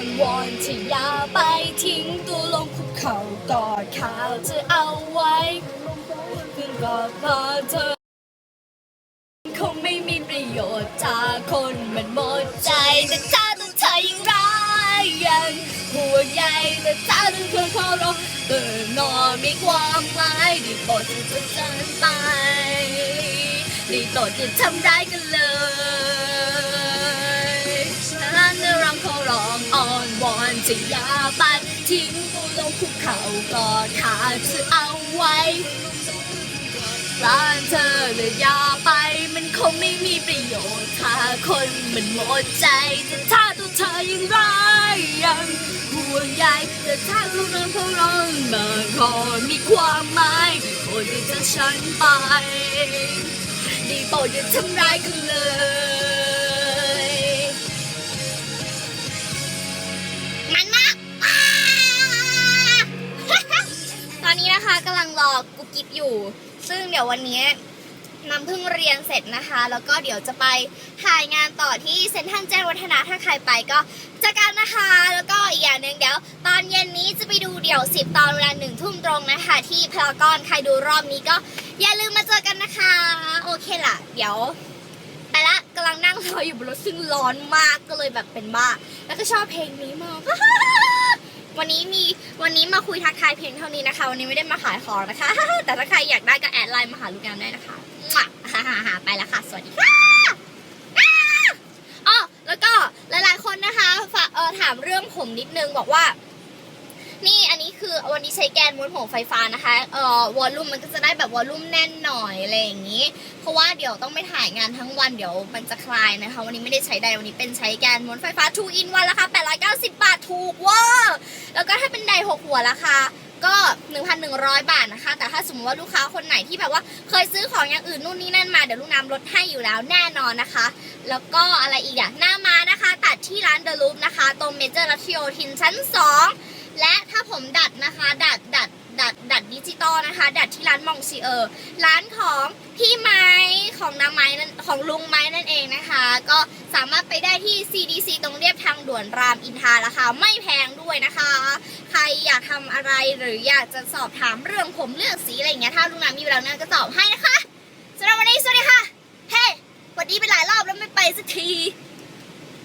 อนวอนที่อย่าไปทิ้งตัวลงคุกเข่ากอดข่าวจะเอาไว้เพื่อนกอดพอเธอคงไม่มีประโยชน์ถ้าคนมันหมดใจแต่ถ้าต้องเธอยังร้ายยังห่วงใยแต่ถ้าต้องเธอเคารพเกิดนอนมีความหมายไดีโปรดจะเกินไปไดีโปรดจะทำร้ายกันเลย วอนจะย่าไปทิ้งตัวลงคุกเข่ากอดขาเธอเอาไว้ร้านเธอเลยอยาไปมันคงไม่มีประโยชน์ถ้าคนมันหมดใจแต่ถ้าตัวเธอยังร้ายยังห่วงใยแต่ถ้าลูกน้องเขาร้องมาขอมีความหมายได้โปรดอย่าจะฉันไปด้โปรดอย่าทำร้ายกันเลย มันมากตอนนี้นะคะกำลังรอกุ๊กกิ๊บอยู่ ซึ่งเดี๋ยววันนี้น้ำเพิ่งเรียนเสร็จนะคะ แล้วก็เดี๋ยวจะไปถ่ายงานต่อที่เซ็นทรัลแจ้งวัฒนะถ้าใครไปก็เจอกันนะคะ แล้วก็อีกอย่างหนึ่งเดี๋ยว ตอนเย็นนี้จะไปดูเดี่ยวสิบตอนเวลาหนึ่งทุ่มตรงนะคะ ที่พารากอนใครดูรอบนี้ก็อย่าลืมมาเจอกันนะคะ โอเคล่ะ เดี๋ยว ไปละกำลังนั่งรออยู่บนรถซึ่งร้อนมากก็เลยแบบเป็นบ้า แล้วก็ชอบเพลงนี้มาก วันนี้มีวันนี้มาคุยทักทายเพียงเท่านี้นะคะ วันนี้ไม่ได้มาขายของนะคะ แต่ถ้าใครอยากได้ก็แอดไลน์มาหาลูกงามได้นะคะไปแล้วค่ะ สวัสดีค่ะอ๋อแล้วก็หลายๆคนนะคะฝากเออถามเรื่องผมนิดนึงบอกว่า คือวันนี้ใช้แกนม้วนผมไฟฟ้านะคะเอ่อวอลลุ่มมันก็จะได้แบบวอลลุ่มแน่นหน่อยอะไรอย่างนี้ เพราะว่าเดี๋ยวต้องไปถ่ายงานทั้งวันเดี๋ยวมันจะคลายนะคะ วันนี้ไม่ได้ใช้ใดวันนี้เป็นใช้แกนม้วนไฟฟ้า 2 in 1ราคา890 บาทถูกเว่าแล้วก็ถ้าเป็นได6หัวราคาก็ 1,100 บาทนะคะ แต่ถ้าสมมติว่าลูกค้าคนไหนที่แบบว่าเคยซื้อของอย่างอื่นนู่นนี่นั่นมาเดี๋ยวลูกน้ำลดให้อยู่แล้วแน่นอนนะคะ แล้วก็อะไรอีกอะหน้ามานะคะ ตัดที่ร้านเดอะลูปนะคะ ตรงเมเจอร์รัชโยธินชั้น 2 และถ้าผมดัดนะคะดัดดัดดัดดัดดิจิตอลนะคะ ดัดที่ร้านมองซีเออร์ร้านของพี่ไม้ของน้าไม้นั่นของลุงไม้นั่นเองนะคะ ก็สามารถไปได้ที่ CDC ตรงเรียบทางด่วนรามอินทราราคาไม่แพงด้วยนะคะ ใครอยากทำอะไรหรืออยากจะสอบถามเรื่องผมเลือกสีอะไรอย่างเงี้ยถ้าลุงน้ำมีเวลาเนี่ยก็ตอบให้นะคะสำหรับวันนี้สวัสดีค่ะเฮ้วันนี้ไปหลายรอบแล้วไม่ไปสักที